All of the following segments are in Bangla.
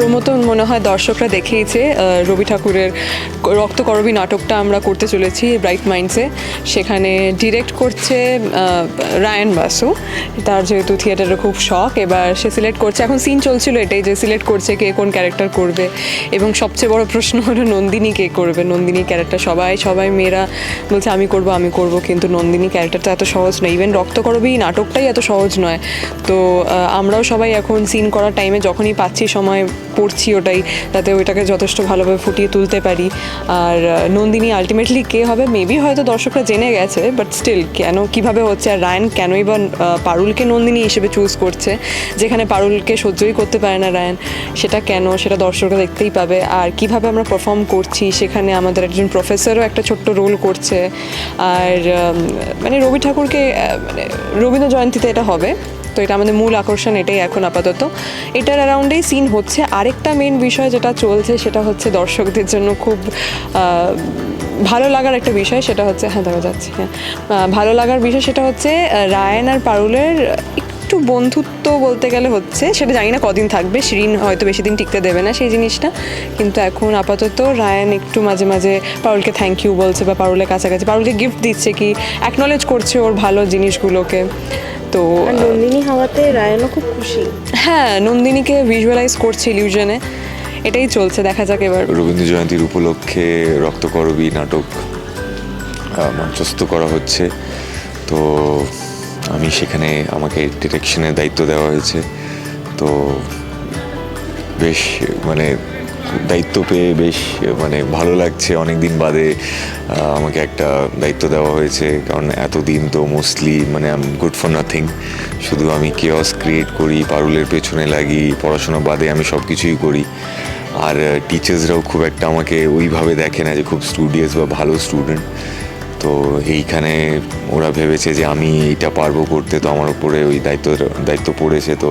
প্রমোতো মনে হয় দর্শকরা দেখেইছে রবি ঠাকুরের রক্তকরবী নাটকটা আমরা করতে চলেছি ব্রাইট মাইন্ডসে সেখানে ডিরেক্ট করছে রায়ান বাসু। তার যেহেতু থিয়েটারের খুব শখ, এবার সে সিলেক্ট করছে। এখন সিন চলছিল এটাই যে সিলেক্ট করছে কে কোন ক্যারেক্টার করবে। এবং সবচেয়ে বড় প্রশ্ন হলো নন্দিনী কে করবে। নন্দিনী ক্যারেক্টার সবাই সবাই মেয়েরা বলছে, আমি করব আমি করব। কিন্তু নন্দিনী ক্যারেক্টারটা এত সহজ নয়। ইভেন রক্তকরবী নাটকটাই এত সহজ নয়। তো আমরাও সবাই এখন সিন করার টাইমে যখনই পাচ্ছি সময় পড়ছি ওটাই যাতে ওইটাকে যথেষ্ট ভালোভাবে ফুটিয়ে তুলতে পারি। আর নন্দিনী আলটিমেটলি কে হবে মেবি হয়তো দর্শকরা জেনে গেছে বাট স্টিল কেন, কীভাবে হচ্ছে আর রায়ন কেনই বা পারুলকে নন্দিনী হিসেবে চুজ করছে, যেখানে পারুলকে সহ্যই করতে পারে না রায়ন, সেটা কেন, সেটা দর্শকরা দেখতেই পাবে। আর কীভাবে আমরা পারফর্ম করছি, সেখানে আমাদের একজন প্রফেসরও একটা ছোট্ট রোল করছে। আর মানে রবি ঠাকুরকে মানে রবীন্দ্র জয়ন্তীতে এটা হবে। তো এটা আমাদের মূল আকর্ষণ, এটাই এখন আপাতত। এটার অ্যারাউন্ডেই সিন হচ্ছে। আরেকটা মেন বিষয় যেটা চলছে, সেটা হচ্ছে দর্শকদের জন্য খুব ভালো লাগার একটা বিষয়, সেটা হচ্ছে হ্যাঁ দেখা যাচ্ছে হ্যাঁ। ভালো লাগার বিষয় সেটা হচ্ছে রায়ান আর পারুলের একটু বন্ধুত্ব বলতে গেলে হচ্ছে সেটা জানি না কদিন থাকবে শিরিন হয়তো বেশি দিন টিকতে দেবে না সেই জিনিসটা কিন্তু এখন আপাতত রায়ান একটু মাঝে মাঝে পারুলকে থ্যাংক ইউ বলছে বা পারুলের কাছাকাছি পারুলকে গিফট দিচ্ছে কি অ্যাকনলেজ করছে ওর ভালো জিনিসগুলোকে। তো নন্দিনী হওয়াতে রায়ানও খুব খুশি। হ্যাঁ নন্দিনীকে ভিজুয়ালাইজ করছে ইলিউশনে এটাই চলছে দেখা যাক এবার। রবীন্দ্র জয়ন্তীর উপলক্ষে রক্তকরবী নাটক মঞ্চস্থ করা হচ্ছে। তো আমি সেখানে আমাকে ডিরেকশনের দায়িত্ব দেওয়া হয়েছে। তো বেশ মানে দায়িত্ব পেয়ে বেশ মানে ভালো লাগছে। অনেক দিন বাদে আমাকে একটা দায়িত্ব দেওয়া হয়েছে। কারণ এতদিন তো মোস্টলি মানে আম গুড ফর নাথিং শুধু আমি কেওস ক্রিয়েট করি, পারুলের পেছনে লাগি, পড়াশোনা বাদে আমি সব কিছুই করি। আর টিচার্সরাও খুব একটা আমাকে ওইভাবে দেখে না যে খুব স্টুডিয়াস বা ভালো স্টুডেন্ট তো এইখানে ওরা ভেবেছে যে আমি এইটা পারব করতে তো আমার উপরে ওই দায়িত্ব দায়িত্ব পড়েছে তো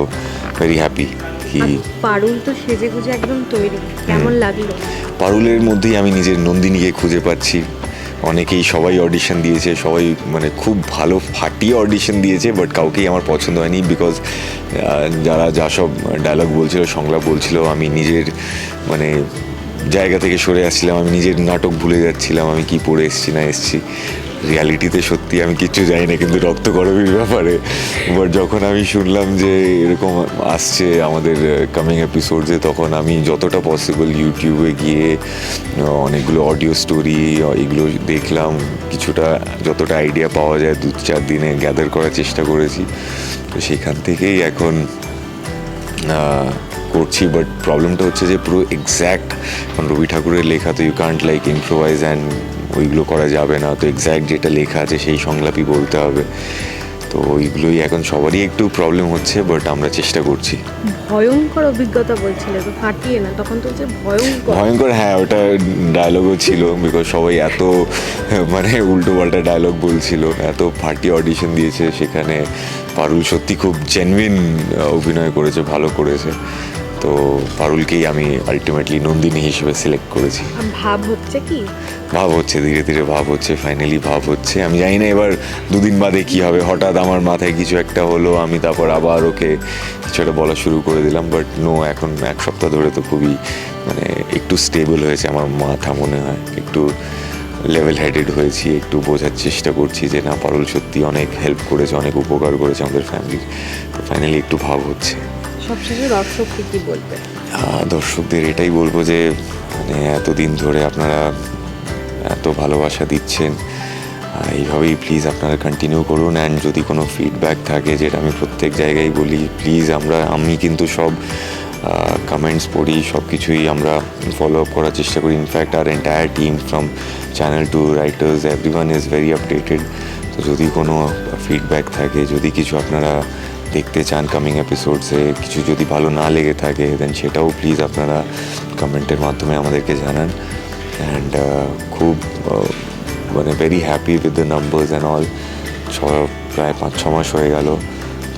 ভেরি হ্যাপি কি পারুল তো সেজে গুজে একদম তৈরি কেমন লাগল? পারুলের মধ্যেই আমি নিজের নন্দিনীকে খুঁজে পাচ্ছি। অনেকেই সবাই অডিশন দিয়েছে সবাই মানে খুব ভালো ফাটিয়ে অডিশন দিয়েছে বাট কাউকেই আমার পছন্দ হয়নি বিকজ যারা যা সব ডায়লগ বলছিল সংলাপ বলছিল আমি নিজের মানে জায়গা থেকে সরে আসছিলাম, আমি নিজের নাটক ভুলে যাচ্ছিলাম, আমি কি পড়ে এসেছি না এসছি। রিয়ালিটিতে সত্যি আমি কিচ্ছু জানি না, কিন্তু রক্ত গরমের ব্যাপারে। বাট যখন আমি শুনলাম যে এরকম আসছে আমাদের কামিং এপিসোডসে তখন আমি যতটা পসিবল ইউটিউবে গিয়ে অনেকগুলো অডিও স্টোরি এগুলো দেখলাম, কিছুটা, যতটা আইডিয়া পাওয়া যায়, দু চার দিনে গ্যাদার করার চেষ্টা করেছি। তো সেখান থেকেই এখন করছি বাট প্রবলেমটা হচ্ছে যে পুরো এক্স্যাক্ট কারণ রবি ঠাকুরের লেখা তো you can't like improvise and ওইগুলো করা যাবে না। তো এক্স্যাক্ট যেটা লেখা আছে সেই সংলাপই বলতে হবে। তো ওইগুলোই এখন সবারই একটু প্রবলেম হচ্ছে বাট আমরা চেষ্টা করছি। ভয়ঙ্কর অভিজ্ঞতা বলছিলে তো ফাটিয়ে না তখন তো যে ভয়ঙ্কর। ভয়ঙ্কর হ্যাঁ ওটা ডায়লগও ছিল বিকজ সবাই এত মানে উল্টো পাল্টা ডায়লগ বলছিল এত ফাটি অডিশন দিয়েছে সেখানে পারুল সত্যি খুব জেনুইন অভিনয় করেছে ভালো করেছে। তো পারুলকেই আমি আলটিমেটলি নন্দিনী হিসেবে সিলেক্ট করেছি। ভাব হচ্ছে কি? ভাব হচ্ছে ধীরে ধীরে ভাব হচ্ছে ফাইনালি ভাব হচ্ছে। আমি জানি না এবার দুদিন বাদে কি হবে হঠাৎ আমার মাথায় কিছু একটা হলো আমি তারপর আবার ওকে কিছু একটা বলা শুরু করে দিলাম বাট নো এখন এক সপ্তাহ ধরে তো খুবই মানে একটু স্টেবল হয়েছে আমার মাথা মনে হয়। একটু লেভেল হেডেড হয়েছি একটু বোঝার চেষ্টা করছি যে না পারুল সত্যি অনেক হেল্প করেছে অনেক উপকার করেছে আমাদের ফ্যামিলির তো ফাইনালি একটু ভাব হচ্ছে। সবশেষে দর্শককে কি বলবে? দর্শকদের এটাই বলব যে মানে এতদিন ধরে আপনারা এত ভালোবাসা দিচ্ছেন এইভাবেই প্লিজ আপনারা কন্টিনিউ করুন। অ্যান্ড যদি কোনো ফিডব্যাক থাকে, যেটা আমি প্রত্যেক জায়গায় বলি প্লিজ আমরা, আমি কিন্তু সব কমেন্টস পড়ি সব কিছুই আমরা ফলো আপ করার চেষ্টা করি। In fact R entire team from channel to writers every one is very updated তো যদি কোনো ফিডব্যাক থাকে, যদি কিছু আপনারা দেখতে চান কামিং এপিসোডসে কিছু যদি ভালো না লেগে থাকে দেন সেটাও প্লিজ আপনারা কমেন্টের মাধ্যমে আমাদেরকে জানান। অ্যান্ড খুব মানে very happy with the numbers and all ছ প্রায় পাঁচ, ছ মাস হয়ে গেল।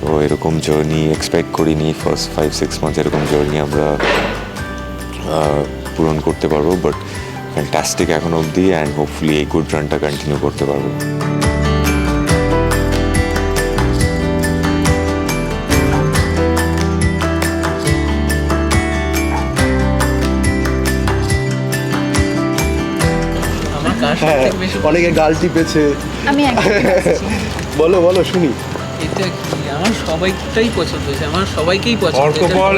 তো এরকম জার্নি এক্সপেক্ট করিনি। ফার্স্ট ফাইভ সিক্স মান্থ এরকম জার্নি আমরা পূরণ করতে পারব। বাট ফ্যান্টাস্টিক এখন অবধি। অ্যান্ড হোপফুলি এই গুড রানটা কন্টিনিউ করতে পারব। হ্যাঁ অনেকে গাল টিপেছে। আমি বলো বলো শুনি। এটা কি? আমার সবাইটাই পছন্দ হয়েছে। আমার সবাইকেই পছন্দ অর্কবল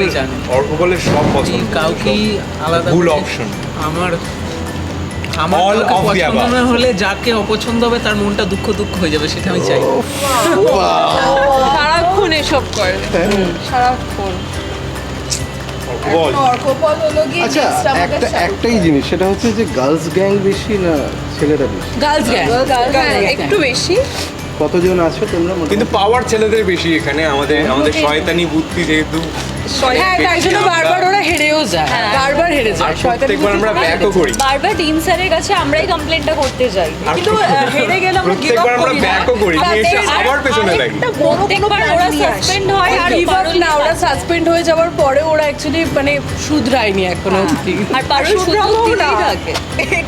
অর্কবলের সব পছন্দ। কাউকেই আলাদা ভুল option। আমার পছন্দ না হলে যাকে অপছন্দ হবে তার মনটা দুঃখ দুঃখ হয়ে যাবে সেটা আমি চাই। সারাক্ষণ এসব করে। সারাক্ষণ। অর্কবল আচ্ছা একটা একটাই জিনিস সেটা হচ্ছে যে গার্লস গ্যাং বেশি না ছেলেরা বেশি? Girls gang. একটু বেশি। কতজন আছো তোমরা? কিন্তু পাওয়ার ছেলেদের বেশি এখানে আমাদের আমাদের শয়তানি বুদ্ধি যেহেতু। হ্যাঁ তাই জন্য আমরা- বারবার ওরা হেরেও যায় বারবার হেরে যায়। প্রত্যেকবার আমরা ব্যাকও করি। বারবার ডিম স্যারের কাছে আমরাই কমপ্লেনটা করতে যাই। কিন্তু হেরে গেলে আমরা give up করি ব্যাকও করি। এসে আবার পেছনে লাগি। প্রত্যেকবার ওরা সাসপেন্ড হয় আর give up না ওরা সাসপেন্ড হয়ে যাওয়ার পরে ওরা অ্যাকচুয়ালি মানে শুধরায়নি এখনও অবধি। আর পারুল শুধু না।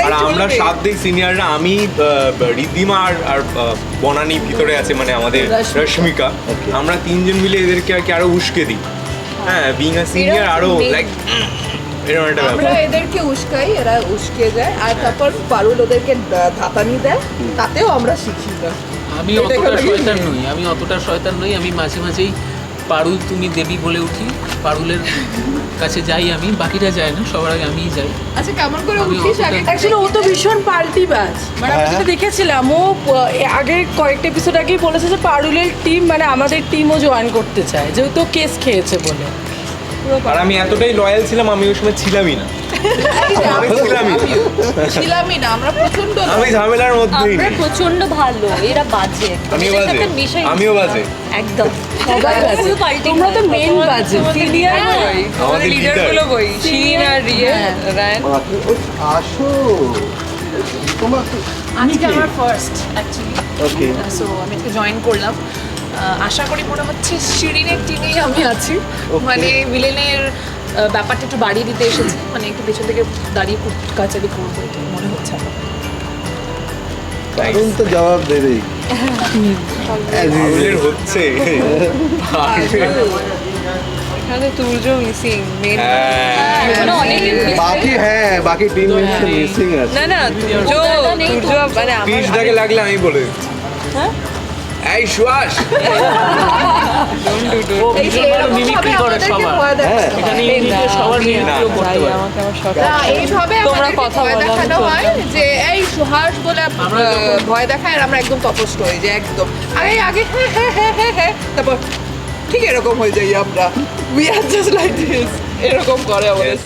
আর আমরা সাত দিক সিনিয়ররা আমি রিদ্ধিমা আর আর আহ, বনানি ভিতরে আছে মানে আমাদের রশ্মিকা। আমরা তিনজন মিলে এদেরকে আর কি আরও উস্কে দিই। হ্যাঁ বিং আ সিনিয়র আরও। লাইক এরকম একটা আমরা এদেরকে উস্কাই এরা উস্কে যায় আর তারপর পারুল ওদেরকে ধাতানি দেয় তাতেও আমরা শিখি। না আমি অতটা শয়তান নই আমি অতটা শয়তান নই আমি মাঝে মাঝেই পারুল তুমি দেবী বলে উঠি পারুলের কাছে যাই আমি বাকিটা যায় না সবার আগে আমিই যাই। আচ্ছা কেমন করে উঠিস আগে অ্যাকচুয়ালি ও তো ভীষণ পাল্টিবাজ মানে আমি যেটা দেখেছিলাম ও আগের কয়েকটা এপিসোড আগেই বলেছে যে পারুলের টিম মানে আমাদের টিমও জয়েন করতে চায় যেহেতু কেস খেয়েছে বলে। আর আমি এতটাই লয়াল ছিলাম আমি ওই সময় ছিলামই না। আমি ছিলামই না। আমরা প্রচণ্ড আমি ঝামেলার মধ্যেই। আমরা প্রচণ্ড ভালো এরা বাজে। আমিও বাজে। আমিও বাজে। একদম। তোমরা তো মেন বাজে। সিনিয়র আমাদের লিডারগুলো বই। শিন আর রিয়া রায়ন আসো। তোমার আজকে আমার ফার্স্ট অ্যাকচুয়ালি ওকে সো আমি জয়েন করলাম। আশা করি মনে হচ্ছে শিরিনের টিমেই আমি আছি। মানে ভিলেনের ব্যাপারটা একটু বাড়িয়ে দিতে এসেছি। মানে একটু পেছন থেকে দাঁড়িয়ে খুব কাচারি করব মনে হচ্ছে কারণ তো জবাব দেবেই। As usual. পারুলের হচ্ছে। এখানে তুর্য মিসিং মেন হ্যাঁ। বাকি হ্যাঁ বাকি টিম মিসিং আছে। না না তুর্য। তুর্য মানে আমার লাগলে আমি বলে দিচ্ছি। এই সবার। হ্যাঁ। তোমরা কথা দেখানো হয় যে এই সুহাস বলে আহ, ভয় দেখায় আর আমরা একদম তপস্ট হয়ে যাই একদম। আগে আগে হ্যাঁ হ্যাঁ হ্যাঁ হ্যাঁ হ্যাঁ তারপর ঠিক এরকম হয়ে যাই আমরা। We are just like this এরকম করে আমাদের